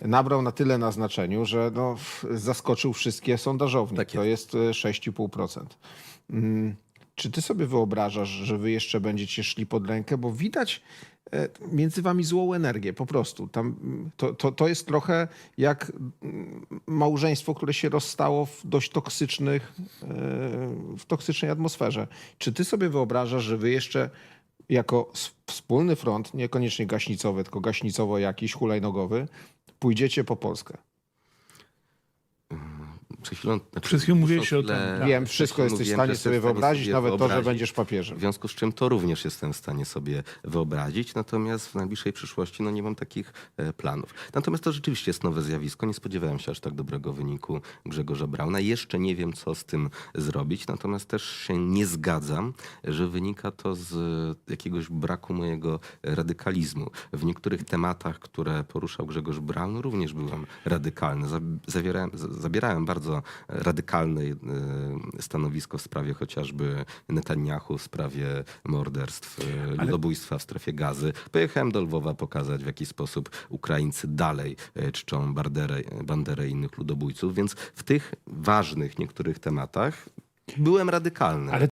nabrał na tyle na znaczeniu, że no, zaskoczył wszystkie sondażownie. Tak to jest e, 6,5%. Mm, Czy ty sobie wyobrażasz, że wy jeszcze będziecie szli pod rękę? Bo widać e, między wami złą energię, po prostu. Tam, mm, to, to, to jest trochę jak mm, małżeństwo, które się rozstało w dość toksycznych, e, w toksycznej atmosferze. Czy ty sobie wyobrażasz, że wy jeszcze jako wspólny front, niekoniecznie gaśnicowy, tylko gaśnicowo jakiś, hulajnogowy, pójdziecie po Polskę? Przed chwilą, znaczy, Przed chwilą mówiłeś o tym, tak. Wiem, wszystko jesteś w stanie sobie wyobrazić, sobie nawet to, że będziesz papieżem. W związku z czym to również jestem w stanie sobie wyobrazić, natomiast w najbliższej przyszłości no, nie mam takich e, planów. Natomiast to rzeczywiście jest nowe zjawisko. Nie spodziewałem się aż tak dobrego wyniku Grzegorza Brauna. Jeszcze nie wiem, co z tym zrobić, natomiast też się nie zgadzam, że wynika to z jakiegoś braku mojego radykalizmu. W niektórych tematach, które poruszał Grzegorz Braun, również byłem radykalny. Za- Zawierałem, z- zabierałem bardzo radykalne e, stanowisko w sprawie chociażby Netanyahu, w sprawie morderstw, e, ludobójstwa w strefie gazy. Pojechałem do Lwowa pokazać, w jaki sposób Ukraińcy dalej e, czczą Banderę, Banderę innych ludobójców, więc w tych ważnych niektórych tematach byłem radykalny. Ale